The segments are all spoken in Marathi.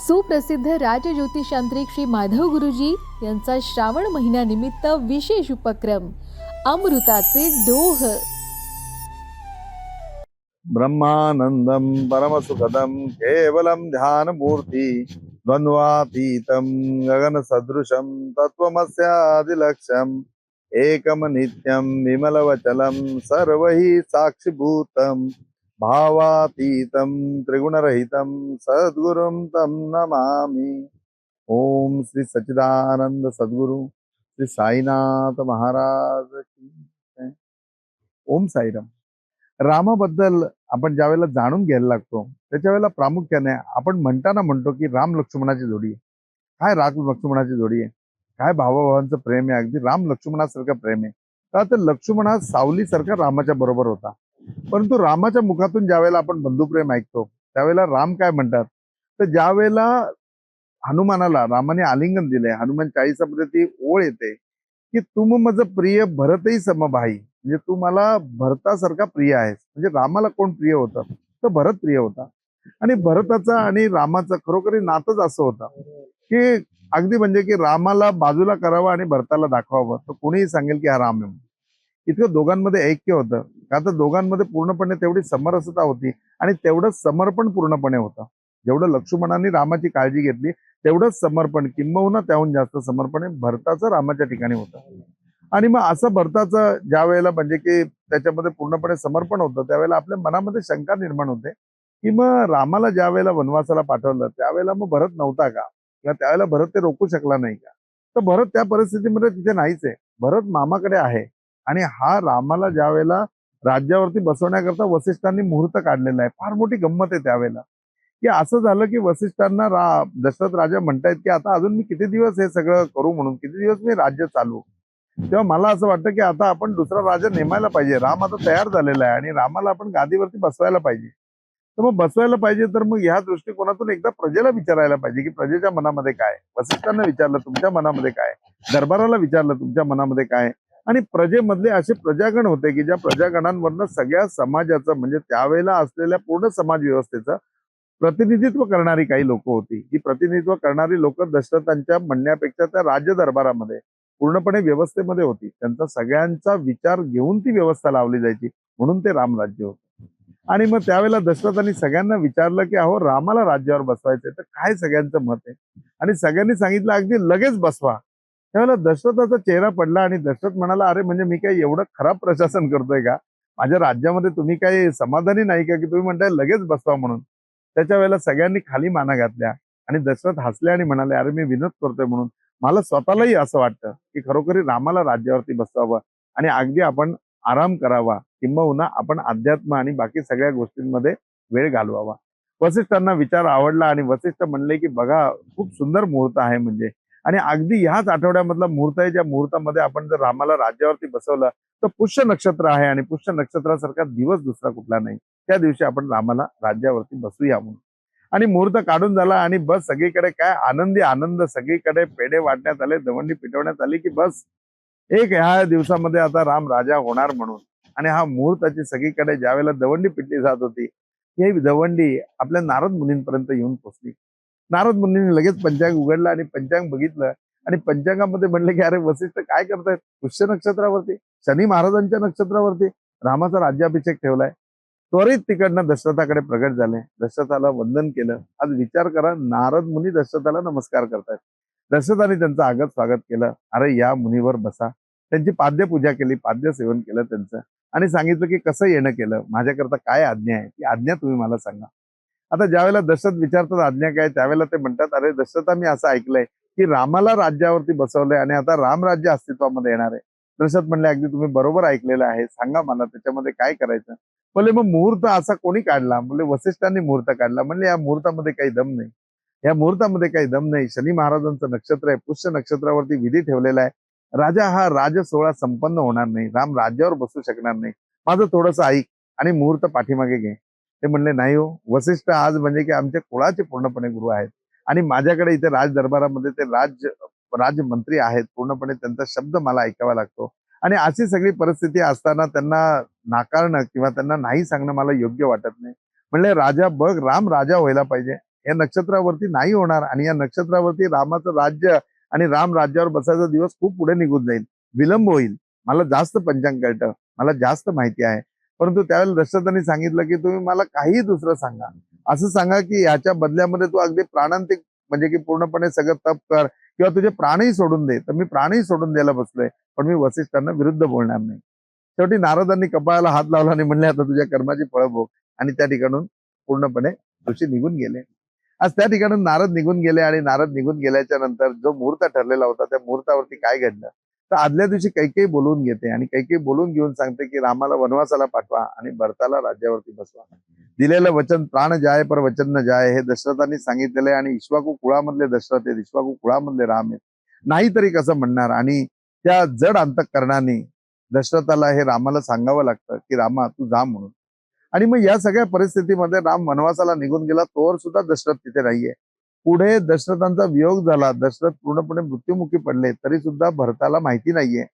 सुप्रसिद्ध राजज्योतिषांत्रिक श्री माधव गुरुजी यांचा श्रावण महिन्यानिमित्त विशेष उपक्रम अमृताचे डोह ब्रह्मानन्दं परमसुखदं केवलं ध्यानमूर्ति सदृशम गगनसदृशं तत्त्वमस्यादिलक्ष्यम् एकं नित्यं विमलवचलं सर्वैः साक्षीभूतम भावातीतं त्रिगुणरहितं सद्गुरुं तं नमामि। ओम श्री सच्चिदानंद सद्गुरु श्री साईनाथ महाराज ओम साईराम। रामाबद्दल आपण ज्या वेळेला जाणून घ्यायला लागतो त्याच्या वेळेला प्रामुख्याने आपण म्हणताना म्हणतो की राम लक्ष्मणाची जोडी आहे. काय राम लक्ष्मणाची जोडी आहे? काय भावाभावांचं प्रेम आहे? अगदी राम लक्ष्मणासारखं प्रेम आहे. का तर लक्ष्मण हा सावलीसारखा रामाच्या बरोबर होता. परंतु रामाच्या मुखातून ज्या वेळेला आपण बंधुप्रेम ऐकतो त्यावेळेला राम काय म्हणतात? तर ज्या वेळेला हनुमानाला रामाने आलिंगन दिले हनुमान चाळीसामध्ये ती ओळ येते की तुम माझं प्रिय भरतही समभाई. म्हणजे तू मला भरतासारखा प्रिय आहेस. म्हणजे रामाला कोण प्रिय होतं? तर भरत प्रिय होता. आणि भरताचा आणि रामाचं खरोखरी नातच असं होतं की अगदी म्हणजे की रामाला बाजूला करावं आणि भरताला दाखवावं. तर कोणीही सांगेल की हा राम आहे इतकं दोघांमध्ये ऐक्य होतं. का तर दोघांमध्ये पूर्णपणे तेवढी समरसता होती आणि तेवढं समर्पण पूर्णपणे होतं. जेवढं लक्ष्मणाने रामाची काळजी घेतली तेवढंच समर्पण किंबहुना त्याहून जास्त समर्पण हे भरताचं रामाच्या ठिकाणी होतं. आणि मग असं भरताचं ज्या वेळेला म्हणजे की त्याच्यामध्ये पूर्णपणे समर्पण होतं त्यावेळेला आपल्या मनामध्ये शंका निर्माण होते की मग रामाला ज्या वेळेला वनवासाला पाठवलं त्यावेळेला मग भरत नव्हता का? किंवा त्यावेळेला भरत ते रोखू शकला नाही का? तर भरत त्या परिस्थितीमध्ये तिथे नाहीच आहे. भरत मामाकडे आहे. आणि हा रामाला ज्या वेळेला राज्यावरती बसवण्याकरता वसिष्ठांनी मुहूर्त काढलेला आहे. फार मोठी गंमत आहे त्यावेळेला. की असं झालं की वसिष्ठांना रा दशरथ राजा म्हणतायत की आता अजून मी किती दिवस हे सगळं करू म्हणून किती दिवस मी राज्य चालू? तेव्हा मला असं वाटतं की आता आपण दुसरा राजा नेमायला पाहिजे. राम आता तयार झालेला आहे आणि रामाला आपण गादीवरती बसवायला पाहिजे. तर मग बसवायला पाहिजे तर मग ह्या दृष्टिकोनातून एकदा प्रजेला विचारायला पाहिजे की प्रजेच्या मनामध्ये काय? वसिष्ठांना विचारलं तुमच्या मनामध्ये काय? दरबाराला विचारलं तुमच्या मनामध्ये काय? आणि प्रजेमधले असे प्रजागण होते की ज्या प्रजागणांवरनं सगळ्या समाजाचं म्हणजे त्यावेळेला असलेल्या पूर्ण समाज व्यवस्थेचं प्रतिनिधित्व करणारी काही लोक होती. ही प्रतिनिधित्व करणारी लोक दशरथांच्या म्हणण्यापेक्षा त्या राज्य दरबारामध्ये पूर्णपणे व्यवस्थेमध्ये होती. त्यांचा सगळ्यांचा विचार घेऊन ती व्यवस्था लावली जायची म्हणून ते रामराज्य होतं. आणि मग त्यावेळेला दशरथांनी सगळ्यांना विचारलं की अहो रामाला राज्यावर बसवायचंय तर काय सगळ्यांचं मत आहे? आणि सगळ्यांनी सांगितलं अगदी लगेच बसवा. त्यावेळेला दशरथाचा चेहरा पडला आणि दशरथ म्हणाला अरे म्हणजे मी काय एवढं खराब प्रशासन करतोय का? माझ्या राज्यामध्ये तुम्ही काही समाधानी नाही का? की तुम्ही म्हणताय लगेच बसवा म्हणून. त्याच्या वेळेला सगळ्यांनी खाली माना घातल्या आणि दशरथ हसले आणि म्हणाले अरे मी विनोद करतोय म्हणून. मला स्वतःलाही असं वाटतं की खरोखरी रामाला राज्यावरती बसवावं आणि अगदी आपण आराम करावा. किंबहुना आपण अध्यात्म आणि बाकी सगळ्या गोष्टींमध्ये वेळ घालवावा. वसिष्ठांना विचार आवडला आणि वसिष्ठ म्हणले की बघा खूप सुंदर मुहूर्त आहे म्हणजे. आणि अगदी ह्याच आठवड्यामधला मुहूर्त आहे ज्या मुहूर्तामध्ये आपण जर रामाला राज्यावरती बसवलं तर पुष्य नक्षत्र आहे आणि पुष्य नक्षत्रासारखा दिवस दुसरा कुठला नाही. त्या दिवशी आपण रामाला राज्यावरती बसूया म्हणून. आणि मुहूर्त काढून झाला आणि बस सगळीकडे काय? आनंदी आनंद सगळीकडे पेढे वाटण्यात आले दवंडी पिटवण्यात आली की बस एक ह्या दिवसामध्ये आता राम राजा होणार म्हणून. आणि हा मुहूर्ताची सगळीकडे ज्यावेळेला दवंडी पिटली जात होती ही दवंडी आपल्या नारद मुनींपर्यंत येऊन पोचली. नारद मुनींनी लगेच पंचांग उघडलं आणि पंचांग बघितलं आणि पंचांगामध्ये म्हणले की अरे वसिष्ठ काय करतायत? पुष्य नक्षत्रावरती शनी महाराजांच्या नक्षत्रावरती रामाचा राज्याभिषेक ठेवलाय. त्वरित तिकडनं दशरथाकडे प्रगट झाले. दशरथाला वंदन केलं. आज विचार करा नारद मुनी दशरथाला नमस्कार करतायत. दशरथाने त्यांचं आगत स्वागत केलं. अरे या मुनीवर बसा. त्यांची पाद्य पूजा केली पाद्य सेवन केलं त्यांचं आणि सांगितलं की कसं येणं केलं? माझ्याकरता काय आज्ञा आहे? ती आज्ञा तुम्ही मला सांगा. आता ज्यावेळेला दशरथ विचारतात आज्ञा काय? त्यावेळेला ते म्हणतात अरे दशरथा मी असं ऐकलंय की रामाला राज्यावरती बसवलंय आणि आता रामराज्य अस्तित्वामध्ये येणार आहे. दशरथ म्हणले अगदी तुम्ही बरोबर ऐकलेलं आहे. सांगा मला त्याच्यामध्ये काय करायचं? म्हणले मग मुहूर्त असा कोणी काढला? म्हणजे वसिष्ठांनी मुहूर्त काढला. म्हणले या मुहूर्तामध्ये काही दम नाही. या मुहूर्तामध्ये काही दम नाही. शनी महाराजांचं नक्षत्र आहे. पुष्य नक्षत्रावरती विधी ठेवलेला आहे. राजा हा राज सोहळा संपन्न होणार नाही. राम राज्यावर बसू शकणार नाही. माझं थोडंसं ऐक आणि मुहूर्त पाठीमागे घे. ते म्हणले नाही हो वसिष्ठ आज म्हणजे की आमच्या कुळाचे पूर्णपणे गुरु आहेत आणि माझ्याकडे इथे राज दरबारामध्ये ते राज राजमंत्री आहेत पूर्णपणे त्यांचा शब्द मला ऐकावा लागतो. आणि अशी सगळी परिस्थिती असताना त्यांना नाकारणं किंवा त्यांना नाही सांगणं मला योग्य वाटत नाही. म्हणले राजा बघ राम राजा व्हायला पाहिजे. या नक्षत्रावरती नाही होणार आणि या नक्षत्रावरती रामाचं राज्य आणि राम राज्यावर बसायचा दिवस खूप पुढे निघून जाईल. विलंब होईल. मला जास्त पंचांग कळतं. मला जास्त माहिती आहे. परंतु त्यावेळेला दशरथांनी सांगितलं की तुम्ही मला काही दुसरं सांगा. असं सांगा की याच्या बदल्यामध्ये तू अगदी प्राणांतिक म्हणजे की पूर्णपणे सगळं तप कर किंवा तुझे प्राणही सोडून दे. तर मी प्राणही सोडून द्यायला बसलोय पण मी वसिष्ठांना विरुद्ध बोलणार नाही. शेवटी नारदांनी कपाळाला हात लावला आणि म्हणले आता तुझ्या कर्माची फळ भोग. आणि त्या ठिकाणून पूर्णपणे ऋषी निघून गेले. आज त्या ठिकाणून नारद निघून गेले आणि नारद निघून गेल्याच्यानंतर जो मुहूर्त ठरलेला होता त्या मुहूर्तावरती काय घडलं? तर आदल्या दिवशी काही बोलवून घेते आणि काही बोलून घेऊन सांगते की रामाला वनवासाला पाठवा आणि भरताला राज्यावरती बसवा. दिलेलं वचन प्राण जाय पर वचन न जाय हे दशरथांनी सांगितलेलं आहे आणि इश्वाकू कुळामधले दशरथ आहेत इश्वाकू कुळामधले राम आहेत. नाहीतरी कसं म्हणणार? आणि त्या जड अंतकरणाने दशरथाला हे रामाला सांगावं लागतं की रामा तू जा म्हणून. आणि मग या सगळ्या परिस्थितीमध्ये राम वनवासाला निघून गेला तोवर सुद्धा दशरथ तिथे नाहीये. पुढे दशरथांचा वियोग झाला दशरथ पूर्णपणे मृत्युमुखी पडले तरी सुद्धा भरताला माहिती नाहीये.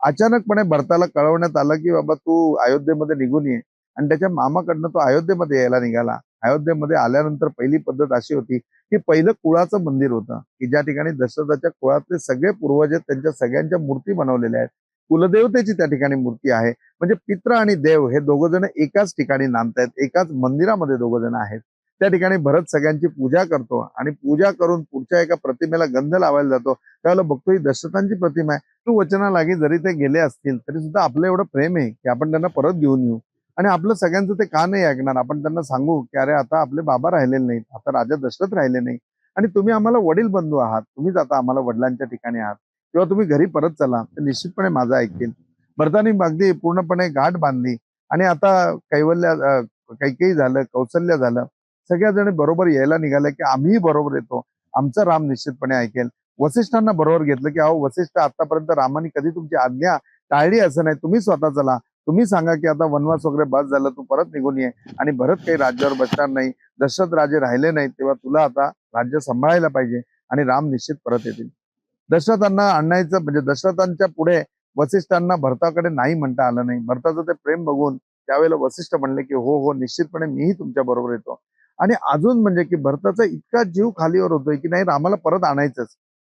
अचानकपणे भरताला कळवण्यात आलं की बाबा तू अयोध्येमध्ये निघून ये. आणि त्याच्या मामाकडनं तो अयोध्येमध्ये यायला निघाला. अयोध्येमध्ये आल्यानंतर पहिली पद्धत अशी होती की पहिलं कुळाचं मंदिर होतं की ज्या ठिकाणी दशरथाच्या कुळातले सगळे पूर्वज आहेत त्यांच्या सगळ्यांच्या मूर्ती बनवलेल्या आहेत. कुलदेवतेची त्या ठिकाणी मूर्ती आहे. म्हणजे पित्र आणि देव हे दोघ जण एकाच ठिकाणी नांदतायत एकाच मंदिरामध्ये दोघ जण आहेत. त्या ठिकाणी भरत सगळ्यांची पूजा करतो आणि पूजा करून पुढच्या एका प्रतिमेला गंध लावायला जातो. त्यावेळेला बघतो ही दशरथांची प्रतिमा आहे. तू वचनालागी जरी ते गेले असतील तरी सुद्धा आपलं एवढं प्रेम आहे की आपण त्यांना परत घेऊन येऊ. आणि आपलं सगळ्यांचं ते का नाही ऐकणार? आपण त्यांना सांगू की अरे आता आपले बाबा राहिलेले नाहीत. आता राजा दशरथ राहिले नाही आणि तुम्ही आम्हाला वडील बंधू आहात. तुम्हीच आता आम्हाला वडिलांच्या ठिकाणी आहात. किंवा तुम्ही घरी परत चला. तर निश्चितपणे माझं ऐकतील भरतानी अगदी पूर्णपणे गाठ बांधली. आणि आता कैवल्य अं, कैकेयी झालं कौशल्य झालं. सगळ्याजण बरोबर यायला निघाले की आम्हीही बरोबर येतो. आमचं राम निश्चितपणे ऐकेल. वसिष्ठांना बरोबर घेतलं की अहो वसिष्ठ आतापर्यंत रामाने कधी तुमची आज्ञा टाळली असं नाही. तुम्ही स्वतः चला. तुम्ही सांगा की आता वनवास वगैरे बस झालं तू परत निघून ये. आणि भरत काही राज्यावर बसणार नाही. दशरथ राजे राहिले नाही तेव्हा तुला आता राज्य सांभाळायला पाहिजे आणि राम निश्चित परत येतील. दशरथांना आणायचं म्हणजे दशरथांच्या पुढे वसिष्ठांना भरताकडे नाही म्हणता आलं नाही. भरताचं ते प्रेम बघून त्यावेळेला वसिष्ठ म्हणले की हो हो निश्चितपणे मीही तुमच्या बरोबर येतो. आणि अजून म्हणजे की भरताचा इतका जीव खालीवर होतोय की नाही रामाला परत आणायचंच.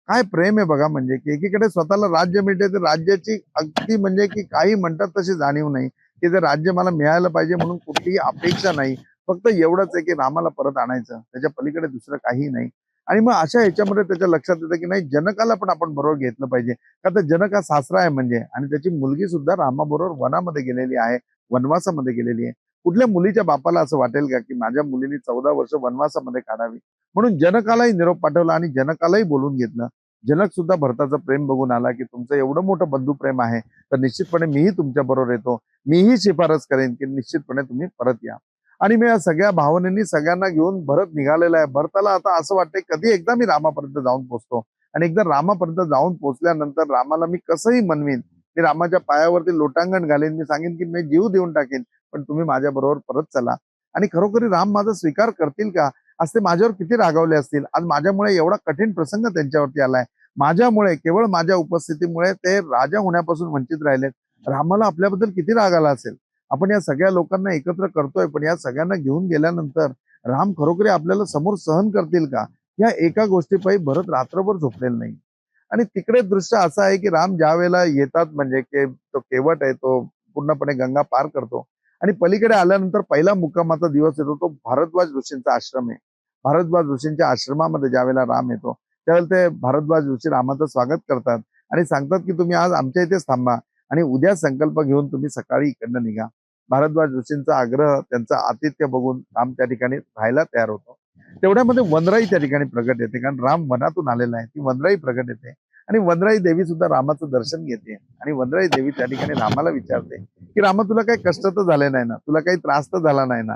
काय प्रेम आहे बघा म्हणजे की एकीकडे स्वतःला राज्य मिळते तर राज्याची अगदी म्हणजे की काही म्हणतात तशी जाणीव नाही. की ते राज्य मला मिळायला पाहिजे म्हणून कुठलीही अपेक्षा नाही. फक्त एवढंच आहे की रामाला परत आणायचं. त्याच्या पलीकडे दुसरं काही नाही. आणि मग अशा ह्याच्यामध्ये त्याच्या लक्षात येतं की नाही जनकाला पण आपण बरोबर घेतलं पाहिजे. का तर जनक हा सासरा आहे म्हणजे. आणि त्याची मुलगी सुद्धा रामाबरोबर वनामध्ये गेलेली आहे वनवासामध्ये गेलेली आहे. कुठल्या मुलीच्या बापाला असं वाटेल का की माझ्या मुलीने चौदा वर्ष वनवासामध्ये काढावी? म्हणून जनकालाही निरोप पाठवला आणि जनकालाही बोलून घेतलं. जनक सुद्धा भरताचं प्रेम बघून आला की तुमचं एवढं मोठं बंधू प्रेम आहे तर निश्चितपणे मीही तुमच्या बरोबर येतो. मीही शिफारस करेन की निश्चितपणे तुम्ही परत या. आणि मी या सगळ्या भावनेनी सगळ्यांना घेऊन भरत निघालेला आहे. भरताला आता असं वाटतंय कधी एकदा मी रामापर्यंत जाऊन पोहोचतो आणि एकदा रामापर्यंत जाऊन पोहोचल्यानंतर रामाला मी कसंही मनवीन मी रामाच्या पायावरती लोटांगण घालेन मी सांगेन की मी जीव देऊन टाकेन. पण तुम्ही माझ्या बरोबर परत चला. आणि खरोखरी राम माझा स्वीकार करतील का? आज ते माझ्यावर किती रागावले असतील? आज माझ्यामुळे एवढा कठीण प्रसंग त्यांच्यावरती आलाय. माझ्यामुळे केवळ माझ्या उपस्थितीमुळे ते राजा होण्यापासून वंचित राहिलेत. रामाला आपल्याबद्दल किती राग आला असेल? आपण या सगळ्या लोकांना एकत्र करतोय पण या सगळ्यांना घेऊन गेल्यानंतर राम खरोखरी आपल्याला समोर सहन करतील का? या एका गोष्टीपायी भरत रात्रभर झोपलेला नाही. आणि तिकडे दृश्य असं आहे की राम ज्या वेळेला येतात म्हणजे के तो केवट आहे तो पूर्णपणे गंगा पार करतो आणि पलीकडे आल्यानंतर पहिला मुक्कामाचा दिवस येतो तो भारद्वाज ऋषींचा आश्रम आहे. भारद्वाज ऋषींच्या आश्रमामध्ये ज्यावेळेला राम येतो त्यावेळेला ते भारद्वाज ऋषी रामाचं स्वागत करतात आणि सांगतात की तुम्ही आज आमच्या इथेच थांबा आणि उद्या संकल्प घेऊन तुम्ही सकाळी इकडनं निघा. भारद्वाज ऋषींचा आग्रह त्यांचा आतिथ्य बघून राम त्या ठिकाणी राहायला तयार होतो. तेवढ्यामध्ये वनराई त्या ठिकाणी प्रगट येते कारण राम वनातून आलेला आहे. ती वनराई प्रगट येते. आणि वनराई देवी सुद्धा रामाचं दर्शन घेते. आणि वनराई देवी त्या ठिकाणी रामाला विचारते की रामा तुला काही कष्ट तर झाले नाही ना? तुला काही त्रास तर झाला नाही ना?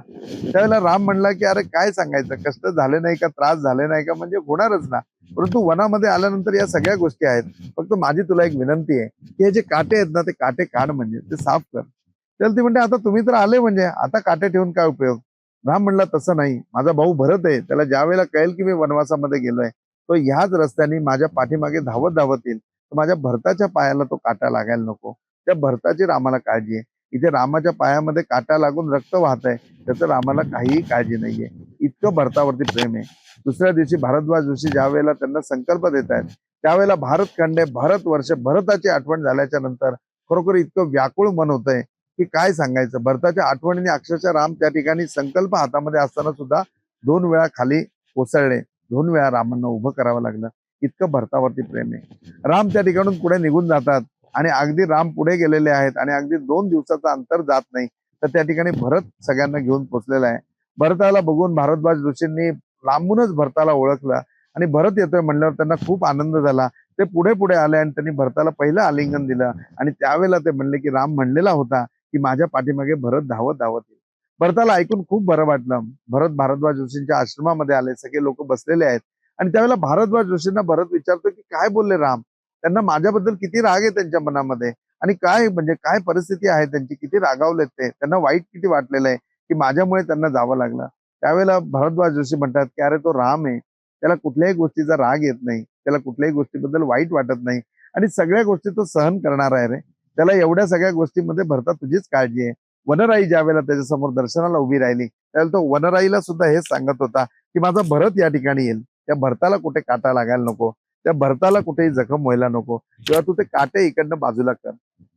त्यावेळेला राम म्हणला की अरे काय सांगायचं? कष्ट झाले नाही का? त्रास झाले नाही का? म्हणजे होणारच ना. परंतु वनामध्ये आल्यानंतर या सगळ्या गोष्टी आहेत. फक्त माझी तुला एक विनंती आहे की हे जे काटे आहेत ना ते काटे काढ म्हणजे ते साफ कर. त्याला ती म्हणते आता तुम्ही तर आले म्हणजे आता काटे ठेवून काय उपयोग? राम म्हणला तसं नाही. माझा भाऊ भरत आहे. त्याला ज्या वेळेला कळेल की मी वनवासामध्ये गेलोय तो ह्याच रस्त्याने माझ्या पाठीमागे धावत धावत येईल. तर माझ्या भरताच्या पायाला तो काटा लागायला नको. त्या भरताची रामाला काळजी आहे. इथे रामाच्या पायामध्ये काटा लागून रक्त वाहत आहे. त्याचं रामाला काहीही काळजी नाहीये. इतकं भरतावरती प्रेम आहे. दुसऱ्या दिवशी भारद्वाज जोशी ज्या वेळेला त्यांना संकल्प देत आहेत त्यावेळेला भारत खंडे भारत वर्ष भरताची आठवण झाल्याच्यानंतर खरोखर इतकं व्याकुळ मन होतंय की काय सांगायचं? भरताच्या आठवणीने अक्षरशः राम त्या ठिकाणी संकल्प हातामध्ये असताना सुद्धा दोन वेळा खाली कोसळले. दोन वेळा रामांना उभं करावं लागलं. इतकं भरतावरती प्रेम आहे. राम त्या ठिकाणून पुढे निघून जातात आणि अगदी राम पुढे गेलेले आहेत आणि अगदी दोन दिवसाचं अंतर जात नाही तर त्या ठिकाणी भरत सगळ्यांना घेऊन पोचलेला आहे. भरताला बघून भारद्वाज ऋषींनी लांबूनच भरताला ओळखलं आणि भरत येतोय म्हणल्यावर त्यांना खूप आनंद झाला. ते पुढे पुढे आले आणि त्यांनी भरताला पहिलं आलिंगन दिलं आणि त्यावेळेला ते म्हणले की राम म्हणलेला होता की माझ्या पाठीमागे भरत धावत धावत येईल. भरताला ऐकून खूप बरं वाटलं. भरत भारद्वाज जोशींच्या आश्रमामध्ये आले सगळे लोक बसलेले आहेत. आणि त्यावेळेला भारद्वाज जोशींना भरत विचारतो की काय बोलले राम? त्यांना माझ्याबद्दल किती राग आहे त्यांच्या मनामध्ये? आणि काय म्हणजे काय परिस्थिती आहे त्यांची? किती रागावलेत ते? त्यांना वाईट किती वाटलेलं आहे की माझ्यामुळे त्यांना जावं लागलं? त्यावेळेला भरद्वाज जोशी म्हणतात की अरे तो राम आहे. त्याला कुठल्याही गोष्टीचा राग येत नाही. त्याला कुठल्याही गोष्टीबद्दल वाईट वाटत नाही. आणि सगळ्या गोष्टी तो सहन करणार आहे रे. त्याला एवढ्या सगळ्या गोष्टीमध्ये भरता तुझीच काळजी आहे. वनराई ज्या वेळेला त्याच्यासमोर दर्शनाला उभी राहिली त्यावेळेला तो वनराईला सुद्धा हेच सांगत होता की माझा भरत या ठिकाणी येईल. त्या भरताला कुठे काटा लागायला नको त्या भरताला कुठेही जखम व्हायला नको किंवा तू ते काटे इकडनं बाजूला कर.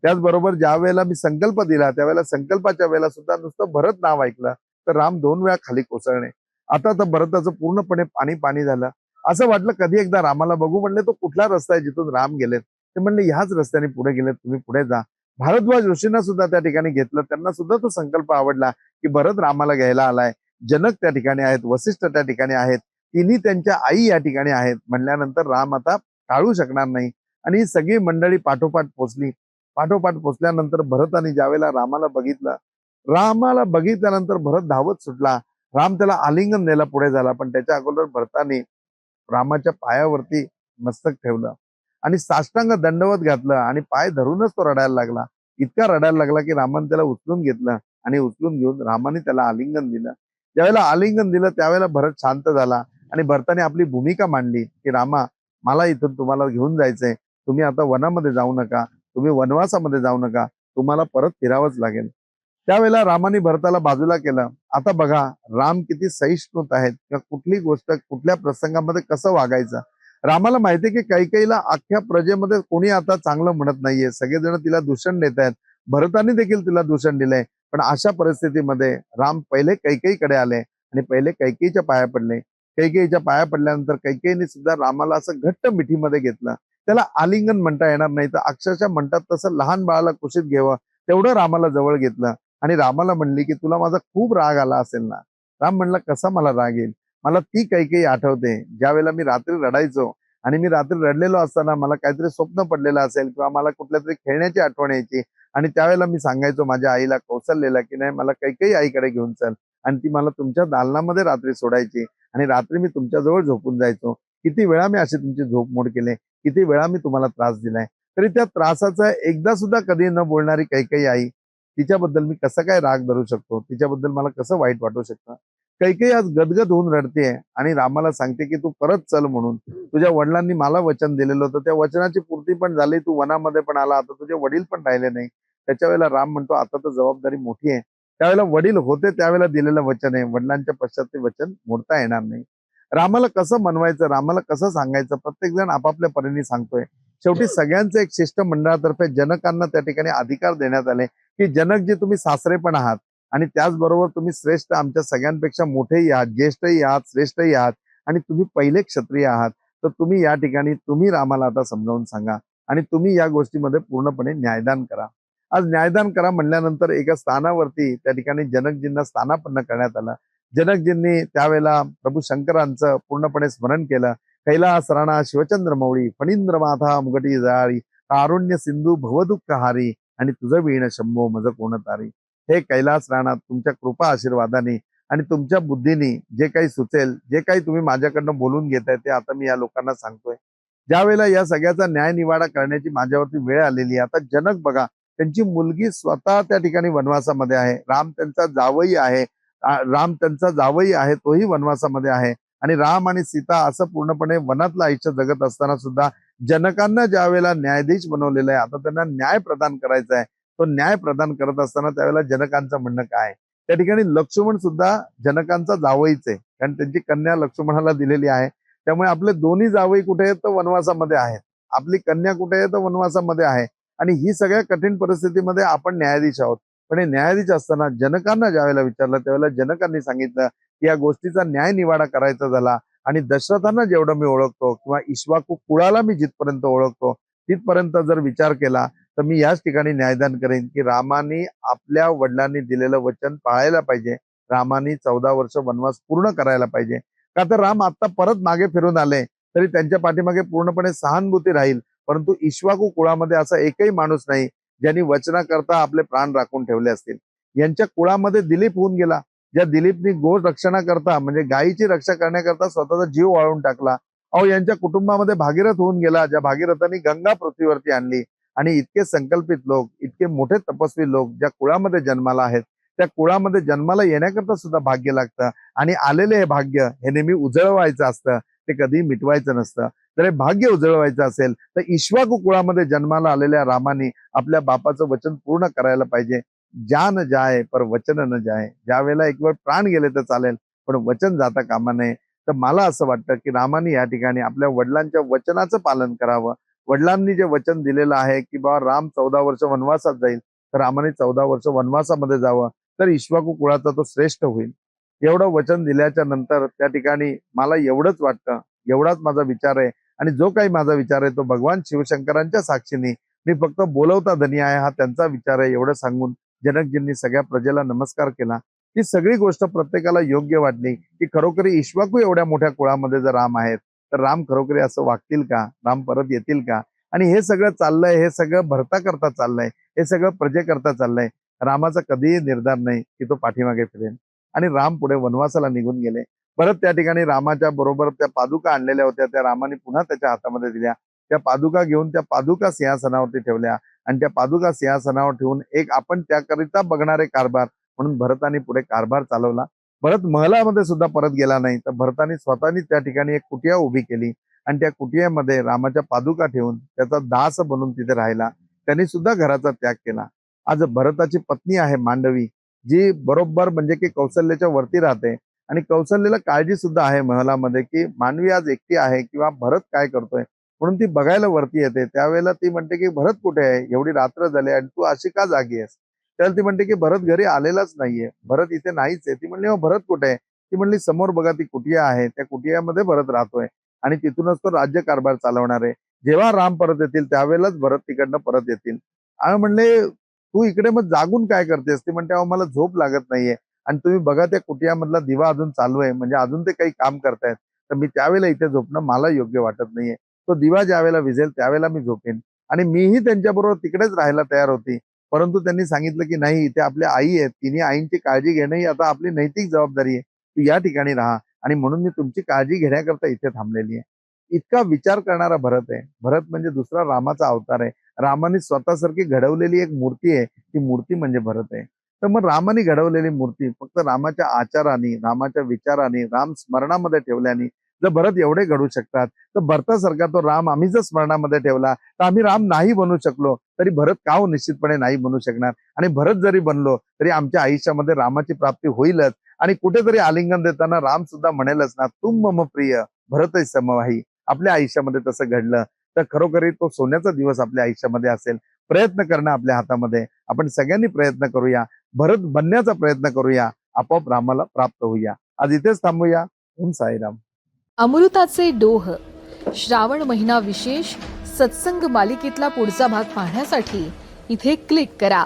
त्याचबरोबर ज्या वेळेला मी संकल्प दिला त्यावेळेला संकल्पाच्या वेळेला सुद्धा नुसतं भरत नाव ऐकलं तर राम दोन वेळा खाली कोसळणे. आता तर भरताचं पूर्णपणे पाणी पाणी झालं. असं वाटलं कधी एकदा रामाला बघू म्हणले तो कुठला रस्ता आहे जिथून राम गेलेत? ते म्हणले ह्याच रस्त्याने पुढे गेलेत तुम्ही पुढे जा. भारद्वाज ऋषींना सुद्धा त्या ठिकाणी घेतलं. त्यांना सुद्धा तो संकल्प आवडला की भरत रामाला घ्यायला आलाय. जनक त्या ठिकाणी आहेत वसिष्ठ त्या ठिकाणी आहेत. तिन्ही त्यांच्या आई या ठिकाणी आहेत. म्हणल्यानंतर राम आता टाळू शकणार नाही. आणि ही सगळी मंडळी पाठोपाठ पोचली. पाठोपाठ पोचल्यानंतर भरताने ज्यावेळेला रामाला बघितलं रामाला बघितल्यानंतर भरत धावत सुटला. राम त्याला आलिंगन द्यायला पुढे झाला. पण त्याच्या अगोदर भरताने रामाच्या पायावरती मस्तक ठेवलं. आणि साष्टांग दंडवत घातलं आणि पाय धरूनच तो रडायला लागला. इतका रडायला लागला की रामाने त्याला उचलून घेतलं आणि उचलून घेऊन रामाने त्याला आलिंगन दिलं. ज्यावेळेला आलिंगन दिलं त्यावेळेला भरत शांत झाला आणि भरताने आपली भूमिका मांडली की रामा मला इथून तुम्हाला घेऊन जायचंय. तुम्ही आता वनामध्ये जाऊ नका. तुम्ही वनवासामध्ये जाऊ नका. तुम्हाला परत फिरावंच लागेल. त्यावेळेला रामाने भरताला बाजूला केलं. आता बघा राम किती सहिष्णुत आहेत. किंवा कुठली गोष्ट कुठल्या प्रसंगामध्ये कसं वागायचं? रामाला माहितीये की कैकेईला अख्ख्या प्रजेमध्ये कोणी आता चांगलं म्हणत नाहीये. सगळेजण तिला दूषण देत आहेत. भरताने देखील तिला दूषण दिलंय. पण अशा परिस्थितीमध्ये राम पहिले कैकेईकडे आले आणि पहिले कैकेईच्या पाया पडले. कैकेईच्या पाया पडल्यानंतर कैकेईने सुद्धा रामाला असं घट्ट मिठीमध्ये घेतलं. त्याला आलिंगन म्हणता येणार नाही तर अक्षरशः म्हणतात तसं लहान बाळाला कुशीत घ्यावं तेवढं रामाला जवळ घेतलं. आणि रामाला म्हणली की तुला माझा खूप राग आला असेल ना? राम म्हणला कसा मला राग येईल? मला ती काही काही आठवते. ज्या वेळेला मी रात्री रडायचो आणि मी रात्री रडलेलो असताना मला काहीतरी स्वप्न पडलेलं असेल किंवा मला कुठल्या तरी खेळण्याची आठवण यायची आणि त्यावेळेला मी सांगायचो माझ्या आईला कौशल्यला की नाही मला काही काही आईकडे घेऊन चल आणि ती मला तुमच्या दालनामध्ये रात्री सोडायची आणि रात्री मी तुमच्याजवळ झोपून जायचो. किती वेळा मी अशी तुमची झोप मोड केले किती वेळा मी तुम्हाला त्रास दिलाय. तरी त्या त्रासाचा एकदा सुद्धा कधी न बोलणारी काही काही आई तिच्याबद्दल मी कसं काय राग धरू शकतो? तिच्याबद्दल मला कसं वाईट वाटू शकतं? काही काही आज गदगद होऊन रडते आणि रामाला सांगते की तू परत चल म्हणून. तुझ्या वडिलांनी मला वचन दिलेलं होतं. त्या वचनाची पूर्ती पण झाली तू वनामध्ये पण आला. आता तुझे वडील पण राहिले नाही. त्याच्या वेळेला राम म्हणतो आता तर जबाबदारी मोठी आहे. त्यावेळेला वडील होते त्यावेळेला दिलेलं वचन आहे. वडिलांच्या पश्चात ते वचन मोडता येणार नाही. रामाला कसं मनवायचं रामाला कसं सांगायचं प्रत्येक जण आपापल्या परीने सांगतोय. शेवटी सगळ्यांचं एक शिष्टमंडळातर्फे जनकांना त्या ठिकाणी अधिकार देण्यात आले की जनक जे तुम्ही सासरे पण आहात. आणि त्याचबरोबर तुम्ही श्रेष्ठ आमच्या सगळ्यांपेक्षा मोठेही आहात ज्येष्ठही आहात श्रेष्ठही आहात आणि तुम्ही पहिले क्षत्रिय आहात तर तुम्ही या ठिकाणी तुम्ही रामाला आता समजावून सांगा आणि तुम्ही या गोष्टीमध्ये पूर्णपणे न्यायदान करा. आज न्यायदान करा म्हणल्यानंतर एका स्थानावरती त्या ठिकाणी जनकजींना स्थानापन्न करण्यात आलं. जनकजींनी त्यावेळेला प्रभू शंकरांचं पूर्णपणे स्मरण केलं. कैलास राणा शिवचंद्र मौळी फणींद्र माथा मुगटी जाळी तारुण्य सिंधू भवदुःख हारी आणि तुझं वीण शंभो मज कोण तारी. हे कैलास राणा तुमच्या कृपा आशीर्वादाने आणि तुमच्या बुद्धीने जे काही सुचेल जे काही तुम्ही माझ्याकडनं बोलून घेताय ते आता मी या लोकांना सांगतोय. ज्या वेळेला या सगळ्याचा न्याय निवाडा करण्याची माझ्यावरती वेळ आलेली आहे. आता जनक बघा त्यांची मुलगी स्वतः त्या ठिकाणी वनवासामध्ये आहे. राम त्यांचा जावई आहे. राम त्यांचा जावई आहे तोही वनवासामध्ये आहे. आणि राम आणि सीता असं पूर्णपणे वनातलं आयुष्य जगत असताना सुद्धा जनकांना ज्या वेळेला न्यायाधीश बनवलेलं आहे आता त्यांना न्याय प्रदान करायचा आहे. तो न्याय प्रदान करत असताना त्यावेळेला जनकांचं म्हणणं काय? त्या ठिकाणी लक्ष्मण सुद्धा जनकांचा जावईच आहे. कारण त्यांची कन्या लक्ष्मणाला दिलेली आहे. त्यामुळे आपले दोन्ही जावई कुठे आहेत? तर वनवासामध्ये आहेत. आपली कन्या कुठे आहे? तर वनवासामध्ये आहे. आणि ही सगळ्या कठीण परिस्थितीमध्ये आपण न्यायाधीश आहोत. पण हे न्यायाधीश असताना जनकांना ज्यावेळेला विचारलं त्यावेळेला जनकांनी सांगितलं की या गोष्टीचा न्याय निवाडा करायचा झाला आणि दशरथांना जेवढं मी ओळखतो किंवा इश्वाकू कुळाला मी जिथपर्यंत ओळखतो तिथपर्यंत जर विचार केला तर मी याच ठिकाणी न्यायदान करेन की रामाने आपल्या वडिलांनी दिलेलं वचन पाळायला पाहिजे. रामाने चौदा वर्ष वनवास पूर्ण करायला पाहिजे. का तर राम आता परत मागे फिरून आले तरी त्यांच्या पाठीमागे पूर्णपणे सहानुभूती राहील. परंतु इश्वाकू कुळामध्ये असा एकही माणूस नाही ज्यांनी वचनाकरता आपले प्राण राखून ठेवले असतील. यांच्या कुळामध्ये दिलीप होऊन गेला. ज्या दिलीपनी गो रक्षणाकरता म्हणजे गायीची रक्षा करण्याकरता स्वतःचा जीव वाळून टाकला. अहो यांच्या कुटुंबामध्ये भागीरथ होऊन गेला ज्या भागीरथांनी गंगा पृथ्वीवरती आणली. आणि इतके संकल्पित लोक इतके मोठे तपस्वी लोक ज्या कुळामध्ये जन्माला आहेत त्या कुळामध्ये जन्माला येण्याकरता सुद्धा भाग्य लागतं. आणि आलेले हे भाग्य हे नेहमी उजळवायचं असतं ते कधी मिटवायचं नसतं. तर हे भाग्य उजळवायचं असेल तर इश्वाकू कुळामध्ये जन्माला आलेल्या रामाने आपल्या बापाचं वचन पूर्ण करायला पाहिजे. जान जाय पर वचन न जाय. ज्या वेळेला एक वेळ प्राण गेले तर चालेल पण वचन जाता कामा नये. तर मला असं वाटतं की रामाने या ठिकाणी आपल्या वडिलांच्या वचनाचं पालन करावं. वडिलांनी जे वचन दिलेलं आहे की बाबा राम चौदा वर्ष वनवासात जाईल तर रामाने चौदा वर्ष वनवासामध्ये जावं तर इश्वाकू कुळाचा तो श्रेष्ठ होईल. एवढं वचन दिल्याच्या नंतर त्या ठिकाणी मला एवढंच वाटतं एवढाच माझा विचार आहे आणि जो काही माझा विचार आहे तो भगवान शिवशंकरांच्या साक्षीने. मी फक्त बोलवता धनी आहे हा त्यांचा विचार आहे एवढं सांगून जनकजींनी सगळ्या प्रजेला नमस्कार केला. ही सगळी गोष्ट प्रत्येकाला योग्य वाटली की खरोखरी इश्वाकू एवढ्या मोठ्या कुळामध्ये जर राम आहेत तर राम खरोखरी असं वागतील का? राम परत येतील का? आणि हे सगळं चाललंय हे सगळं भरता करता चाललंय हे सगळं प्रजेकरता चाललंय रामाचा कधीही निर्धार नाही की तो पाठीमागे फिरेल. आणि राम पुढे वनवासाला निघून गेले. परत त्या ठिकाणी रामाच्या बरोबर त्या पादुका आणलेल्या होत्या त्या रामाने पुन्हा त्याच्या हातामध्ये दिल्या. त्या पादुका घेऊन त्या पादुका सिंहासनावरती ठेवल्या. आणि त्या पादुका सिंहासनावर ठेवून एक आपण त्याकरिता बघणारे कारभार म्हणून भरताने पुढे कारभार चालवला. परत महलामध्ये सुद्धा परत गेला नाही. तर भरताने स्वतःनी त्या ठिकाणी एक कुटिया उभी केली आणि त्या कुटियामध्ये रामाच्या पादुका ठेवून त्याचा दास बनून तिथे राहिला. त्यांनी सुद्धा घराचा त्याग केला. आज भरताची पत्नी आहे मांडवी जी बरोबर म्हणजे की कौशल्याच्या वरती राहते आणि कौशल्याला काळजी सुद्धा आहे महलामध्ये की मानवी आज एकटी आहे किंवा भरत काय करतोय? म्हणून ती बघायला वरती येते. त्यावेळेला ती म्हणते की भरत कुठे आहे? एवढी रात्र झाली आणि तू अशी का जागी आहेस? त्याला ती म्हणते की भरत घरी आलेलाच नाहीये. भरत इथे नाहीच आहे. ती म्हणली "अहो, भरत कुठे आहे? ती म्हणली समोर बघा ती कुटिया आहे? त्या कुटियामध्ये भरत राहतोय आणि तिथूनच तो राज्य कारभार चालवणार आहे. जेव्हा राम परत येतील त्यावेळेलाच भरत तिकडनं परत येतील. आम्ही म्हणले तू इकडे मग जागून काय करतेस? ती म्हणते अहो मला झोप लागत नाहीये आणि तुम्ही बघा त्या कुटियामधला दिवा अजून चालू आहे. म्हणजे अजून ते काही काम करतायत. तर मी त्यावेळेला इथे झोपणं मला योग्य वाटत नाहीये. तो दिवा ज्यावेळेला विझेल त्यावेळेला मी झोपेन आणि मीही त्यांच्याबरोबर तिकडेच राहायला तयार होती. परंतु त्यांनी सांगितलं की नाही ते आपल्या आई आहेत तिने आईंची काळजी घेणं ही आता आपली नैतिक जबाबदारी आहे. तू या ठिकाणी राहा आणि म्हणून मी तुमची काळजी घेण्याकरता इथे थांबलेली आहे. इतका विचार करणारा भरत आहे. भरत म्हणजे दुसरा रामाचा अवतार आहे. रामाने स्वतःसारखी घडवलेली एक मूर्ती आहे. ती मूर्ती म्हणजे भरत आहे. तर मग रामाने घडवलेली मूर्ती फक्त रामाच्या आचाराने रामाच्या विचाराने राम स्मरणामध्ये ठेवल्याने जर भरत एवढे घडू शकतात तर भरतासारखा तो राम आम्ही जर स्मरणामध्ये ठेवला तर आम्ही राम नाही बनू शकलो. तरी भरत का हो निश्चितपणे नाही बनू शकणार? आणि भरत जरी बनलो तरी आमच्या आयुष्यामध्ये रामाची प्राप्ती होईलच. आणि कुठेतरी आलिंगन देताना राम सुद्धा म्हणेलच ना तुम मम प्रिय भरत समवाही. आपल्या आयुष्यामध्ये तसं घडलं. तर खरोखरी तो सोन्याचा दिवस आपल्या आयुष्यामध्ये असेल. प्रयत्न करणं आपल्या हातामध्ये. आपण सगळ्यांनी प्रयत्न करूया. भरत बनण्याचा प्रयत्न करूया. आपोआप रामाला प्राप्त होऊया. आज इथेच थांबूया. ओम साईराम. अमृताचे डोह. श्रावण महिना विशेष. सत्संग मालिकेतला पुढचा भाग पाहण्यासाठी इथे क्लिक करा.